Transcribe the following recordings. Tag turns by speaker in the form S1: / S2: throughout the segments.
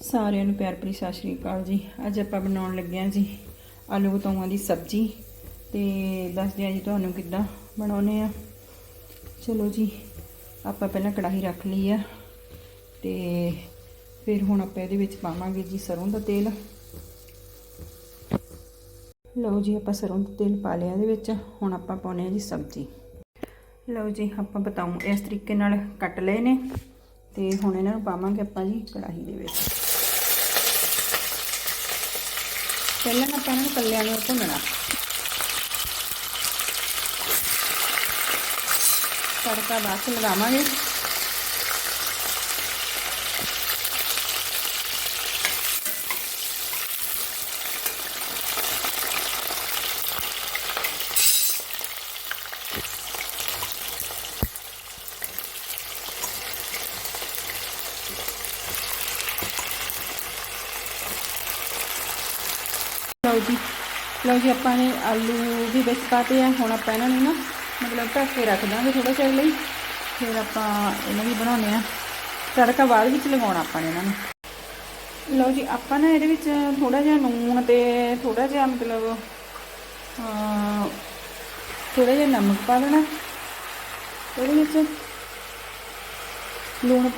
S1: ਸਾਰਿਆਂ ਨੂੰ ਪਿਆਰ ਭਰੀ ਸਤਿ ਸ਼੍ਰੀ ਅਕਾਲ ਜੀ। ਅੱਜ ਆਪਾਂ ਬਣਾਉਣ ਲੱਗੇ ਹਾਂ ਜੀ ਆਲੂ ਬਤਾਊਆਂ ਦੀ ਸਬਜ਼ੀ ਤੇ ਦੱਸਦੇ ਹਾਂ ਜੀ ਤੁਹਾਨੂੰ ਕਿੱਦਾਂ ਬਣਾਉਨੇ ਆ ਚਲੋ ਜੀ, ਆਪਾਂ ਪਹਿਲਾਂ ਕੜਾਹੀ ਰੱਖ ਲਈ ਆ ਤੇ ਫਿਰ ਹੁਣ ਆਪਾਂ ਇਹਦੇ ਵਿੱਚ ਪਾਵਾਂਗੇ ਜੀ ਸਰੋਂ ਦਾ ਤੇਲ। ਲਓ ਜੀ, ਆਪਾਂ ਸਰੋਂ ਦਾ ਤੇਲ ਪਾ ਲਿਆ ਇਹਦੇ ਵਿੱਚ, ਹੁਣ ਆਪਾਂ ਪਾਉਨੇ ਆ ਜੀ ਸਬਜ਼ੀ। ਲਓ ਜੀ, ਆਪਾਂ ਬਤਾਉਂ ਇਸ ਤਰੀਕੇ ਨਾਲ ਕੱਟ ਲਏ ਨੇ ਤੇ ਹੁਣ ਇਹਨਾਂ ਨੂੰ ਪਾਵਾਂਗੇ ਆਪਾਂ ਜੀ ਕੜਾਹੀ ਦੇ ਵਿੱਚ। ਪਹਿਲਾਂ ਆਪਾਂ ਇਹਨਾਂ ਨੂੰ ਕੱਲਿਆਂ ਨੂੰ ਲਓ ਜੀ ਲਓ ਜੀ, ਆਪਾਂ ਨੇ ਆਲੂ ਵੀ ਵਿੱਚ ਪਾਤੇ ਆ। ਹੁਣ ਆਪਾਂ ਇਹਨਾਂ ਨੂੰ ਨਾ ਮਤਲਬ ਢੱਕ ਕੇ ਰੱਖ ਦਾਂਗੇ ਥੋੜਾ ਚਿਰ ਲਈ। ਫਿਰ ਆਪਾਂ ਇਹਨਾਂ ਦੀ ਬਣਾਉਣੇ ਆ ਤੜਕਾ ਬਾਅਦ ਵਿੱਚ ਲਗਾਉਣਾ ਆਪਾਂ ਨੇ ਇਹਨਾਂ ਨੂੰ। ਲਓ ਜੀ, ਆਪਾਂ ਨਾ ਇਹਦੇ ਵਿੱਚ ਥੋੜਾ ਜਿਹਾ ਨੂਣ ਤੇ ਥੋੜਾ ਜਿਹਾ ਮਤਲਬ ਥੋੜਾ ਜਿਹਾ ਨਮਕ ਪਾ ਦੇਣਾ ਇਹਦੇ ਵਿੱਚ ਲੂਣ,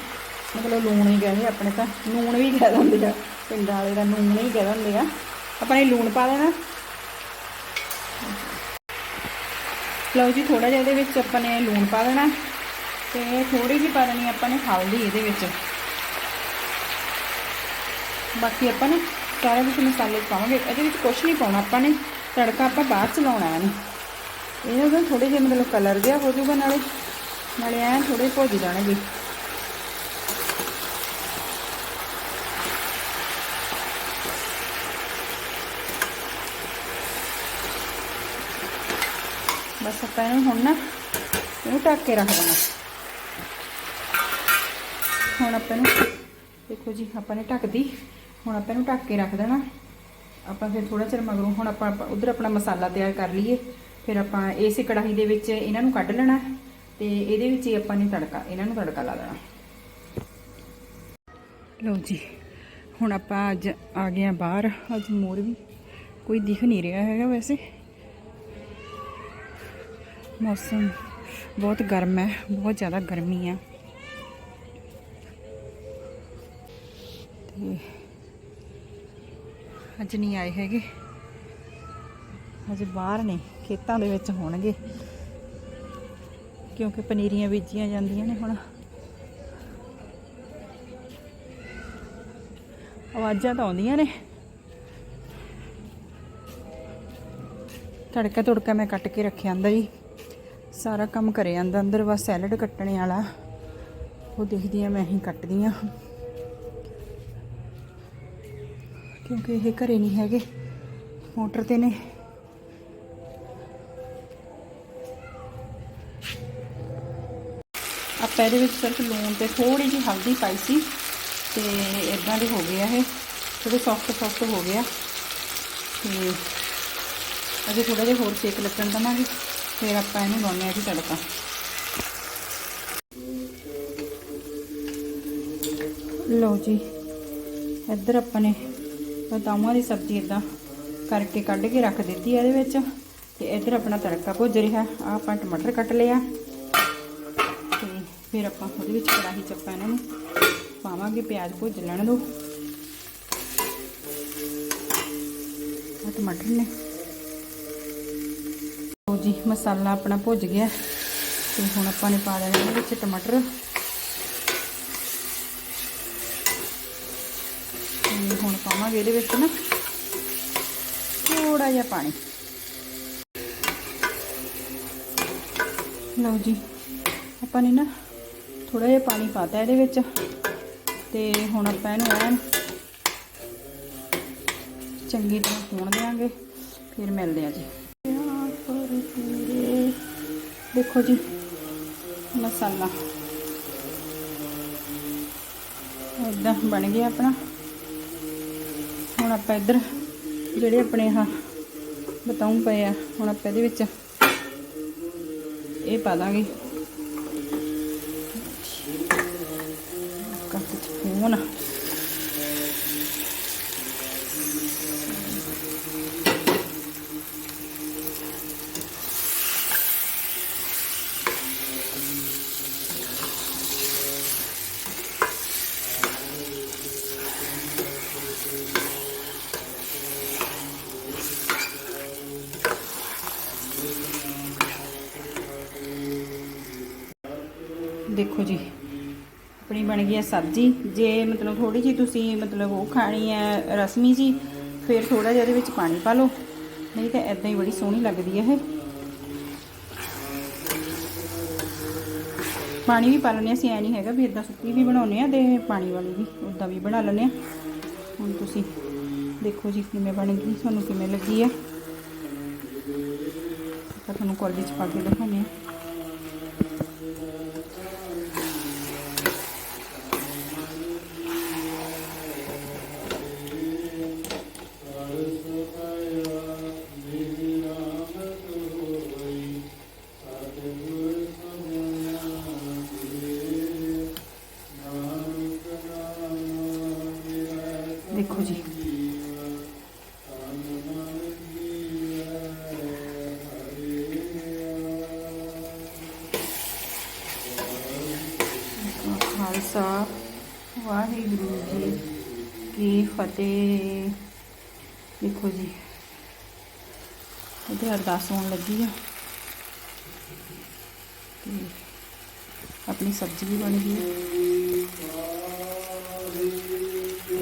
S1: ਮਤਲਬ ਲੂਣ ਹੀ ਕਹਿੰਦੇ ਆਪਣੇ ਤਾਂ। ਨੂਣ ਵੀ ਕਹਿ ਦਿੰਦੇ ਆ। ਪਿੰਡਾਂ ਵਾਲੇ ਦਾ ਨੂਣ ਹੀ ਕਹਿ ਦਿੰਦੇ ਆ। ਆਪਾਂ ਨੇ ਲੂਣ ਪਾ ਦੇਣਾ ਲਓ ਜੀ ਥੋੜਾ ਜਿਹਾ ਇਹਦੇ ਵਿੱਚ ਆਪਾਂ ਨੇ ਲੂਣ ਪਾ ਦੇਣਾ ਤੇ ਥੋੜੀ ਜਿਹੀ ਪਾ ਦੇਣੀ ਆਪਾਂ ਨੇ ਹਲਦੀ ਇਹਦੇ ਵਿੱਚ। ਬਾਕੀ ਆਪਾਂ ਨੇ ਸਾਰਾ ਕੁਝ ਮਸਾਲੇ ਪਾਵਾਂਗੇ। ਇਹਦੇ ਵਿੱਚ ਕੁਝ ਨਹੀਂ ਪਾਉਣਾ ਆਪਾਂ ਨੇ। ਤੜਕਾ ਆਪਾਂ ਬਾਅਦ ਚ ਲਾਉਣਾ ਹੈ ਇਹਨਾਂ ਦਾ ਥੋੜੇ ਜਿਹਾ ਮਤਲਬ ਕਲਰ ਜਿਹਾ ਹੋ ਜਾਊਗਾ, ਨਾਲੇ ਨਾਲੇ ਐ ਥੋੜੇ ਭੁੱਜ ਜਾਣਗੇ। ਬਸ ਆਪਾਂ ਇਹਨੂੰ ਹੁਣ ਨਾ ਇਹਨੂੰ ਢੱਕ ਕੇ ਰੱਖ ਦੇਣਾ। ਹੁਣ ਆਪਾਂ ਇਹਨੂੰ, ਦੇਖੋ ਜੀ, ਆਪਾਂ ਨੇ ਢੱਕਦੀ। ਹੁਣ ਆਪਾਂ ਇਹਨੂੰ ਢੱਕ ਕੇ ਰੱਖ ਦੇਣਾ। ਆਪਾਂ ਫਿਰ ਥੋੜਾ ਚਿਰ ਮਗਰੋਂ ਹੁਣ ਆਪਾਂ ਉਧਰ ਆਪਣਾ ਮਸਾਲਾ ਤਿਆਰ ਕਰ ਲਈਏ। ਫਿਰ ਆਪਾਂ ਇਸੇ ਕੜਾਹੀ ਦੇ ਵਿੱਚ ਇਹਨਾਂ ਨੂੰ ਕੱਢ ਲੈਣਾ। ਤੇ ਇਹਦੇ ਵਿੱਚ ਹੀ ਆਪਾਂ ਨੇ ਤੜਕਾ ਇਹਨਾਂ ਨੂੰ ਤੜਕਾ ਲਾ ਦੇਣਾ। ਲਓ ਜੀ, ਹੁਣ ਆਪਾਂ ਅੱਜ ਆ ਗਏ ਆ ਬਾਹਰ। ਅੱਜ ਮੋਰ ਵੀ ਕੋਈ ਦਿਖ ਨਹੀਂ ਰਿਹਾ ਹੈਗਾ ਵੈਸੇ। ਮੌਸਮ ਬਹੁਤ ਗਰਮ ਹੈ, ਬਹੁਤ ਜ਼ਿਆਦਾ ਗਰਮੀ ਹੈ ਤੇ ਅੱਜ ਨਹੀਂ ਆਏ ਹੈਗੇ। ਅੱਜ ਬਾਹਰ ਨੇ, ਖੇਤਾਂ ਦੇ ਵਿੱਚ ਹੋਣਗੇ। ਕਿਉਂਕਿ ਪਨੀਰੀਆਂ ਬੀਜੀਆਂ ਜਾਂਦੀਆਂ ਨੇ ਹੁਣ। ਆਵਾਜ਼ਾਂ ਤਾਂ ਆਉਂਦੀਆਂ ਨੇ। ਤੜਕਾ ਤੁੜਕਾ ਮੈਂ ਕੱਟ ਕੇ ਰੱਖਿਆ ਅੰਦਰ ਹੀ। ਸਾਰਾ ਕੰਮ ਕਰੇ ਜਾਂਦਾ, ਅੰਦਰ ਬਸ ਸੈਲਡ ਕੱਟਣੇ ਵਾਲਾ। ਉਹ ਦੇਖਦੀ ਆ ਮੈਂ ਹੀ ਕੱਟਦੀ ਆ ਕਿਉਂਕਿ ਇਹ ਘਰੇ ਨਹੀਂ ਹੈਗੇ, ਮੋਟਰ ਤੇ ਨੇ। ਆਪਾਂ ਇਹਦੇ ਵਿੱਚ ਸਿਰਫ ਲੂਣ ਤੇ ਥੋੜੀ ਜਿਹੀ ਹਲਦੀ ਪਾਈ ਸੀ, ਤੇ ਇਦਾਂ ਦੇ ਹੋ ਗਏ ਆ ਇਹ। ਥੋੜੇ ਸੌਫਟ ਸੌਫਟ ਹੋ ਗਿਆ ਤੇ ਅਜੇ ਥੋੜਾ ਜਿਹਾ ਹੋਰ ਸੇਕ ਲੱਗਣ ਦਵਾਂਗੇ। ਫਿਰ ਆਪਾਂ ਇਹਨੂੰ ਲਾਉਣੇ ਆ ਜੀ ਤੜਕਾ। ਲਓ ਜੀ, ਇੱਧਰ ਆਪਾਂ ਨੇ ਬਦਾਮਾਂ ਦੀ ਸਬਜ਼ੀ ਇਦਾਂ ਕਰਕੇ ਕੱਢ ਕੇ ਰੱਖ ਦਿੱਤੀ ਇਹਦੇ ਵਿੱਚ ਤੇ ਇੱਧਰ ਆਪਣਾ ਤੜਕਾ ਭੁੱਜ ਰਿਹਾ। ਆ ਆਪਾਂ ਟਮਾਟਰ ਕੱਟ ਲਿਆ ਤੇ ਫਿਰ ਆਪਾਂ ਉਹਦੇ ਵਿੱਚ ਕੜਾਹੀ ਚ ਆਪਾਂ ਇਹਨਾਂ ਨੂੰ ਪਾਵਾਂਗੇ, ਪਿਆਜ਼ ਭੁੱਜ ਲੈਣ ਦੋ। ਆ ਟਮਾਟਰ ਨੇ ਜੀ, ਮਸਾਲਾ ਆਪਣਾ ਭੁੱਜ ਗਿਆ। ਤੇ ਹੁਣ ਆਪਾਂ ਨੇ ਪਾ ਦੇਣਾ ਇਹਦੇ ਵਿੱਚ ਟਮਾਟਰ। ਤੇ ਹੁਣ ਪਾਵਾਂਗੇ ਇਹਦੇ ਵਿੱਚ ਨਾ ਥੋੜਾ ਜਿਹਾ ਪਾਣੀ। ਲਓ ਜੀ, ਆਪਾਂ ਨੇ ਨਾ ਥੋੜਾ ਜਿਹਾ ਪਾਣੀ ਪਾਤਾ ਇਹਦੇ ਵਿੱਚ। ਤੇ ਹੁਣ ਆਪਾਂ ਇਹਨੂੰ ਐਨ ਚੰਗੀ ਤਰ੍ਹਾਂ ਹੋਣ ਦੇਵਾਂਗੇ ਫਿਰ ਮਿਲਦੇ ਆ ਜੀ। ਦੇਖੋ ਜੀ। ਮਸਾਲਾ। ਇਦਾਂ ਬਣ ਗਿਆ ਆਪਣਾ। ਹੁਣ ਆਪਾਂ ਇੱਧਰ ਜਿਹੜੇ ਆਪਣੇ ਆ ਬਤਾਉਂ ਪਏ ਆ, ਹੁਣ ਆਪਾਂ ਇਹਦੇ ਵਿੱਚ ਇਹ ਪਾ ਦਾਂਗੇ। ਕੱਟ ਚ ਫੋਨ ਦੇਖੋ ਜੀ, ਆਪਣੀ ਬਣ ਗਈ ਹੈ ਸਬਜ਼ੀ। ਜੇ ਮਤਲਬ ਥੋੜੀ ਜੀ ਤੁਸੀਂ ਮਤਲਬ ਉਹ ਖਾਣੀ ਹੈ ਰਸਮੀ ਜੀ, ਫਿਰ ਥੋੜਾ ਜਿਹਾ ਇਹਦੇ ਵਿੱਚ ਪਾਣੀ ਪਾ ਲਓ। ਨਹੀਂ ਤਾਂ ਐਦਾਂ ਹੀ ਬੜੀ ਸੋਹਣੀ ਲੱਗਦੀ ਹੈ ਇਹ। ਪਾਣੀ ਵੀ ਪਾ ਲੈਂਦੇ ਹਾਂ, ਅਸੀਂ ਐ ਨਹੀਂ ਹੈਗਾ ਵੀ ਇਦਾਂ ਸੁੱਕੀ ਵੀ ਬਣਾਉਨੇ ਆ ਤੇ ਪਾਣੀ ਵਾਲੀ ਵੀ ਉਦਾਂ ਵੀ ਬਣਾ ਲੈਂਦੇ ਆ ਹੁਣ ਤੁਸੀਂ ਦੇਖੋ ਜੀ ਕਿਵੇਂ ਬਣ ਗਈ, ਤੁਹਾਨੂੰ ਕਿਵੇਂ ਲੱਗੀ ਆ ਤਾਂ ਤੁਹਾਨੂੰ ਕੋਲੀ ਵਿੱਚ ਪਾ ਕੇ ਦਿਖਾਉਂਦੇ ਆ ਖਾਲਸਾ ਵਾਹਿਗੁਰੂ ਜੀ ਕੀ ਫਤਿਹ। ਦੇਖੋ ਜੀ ਇਹਦੇ ਅਰਦਾਸ ਹੋਣ ਲੱਗੀ ਆ। ਤੇ ਆਪਣੀ ਸਬਜ਼ੀ ਵੀ ਬਣ ਗਈ।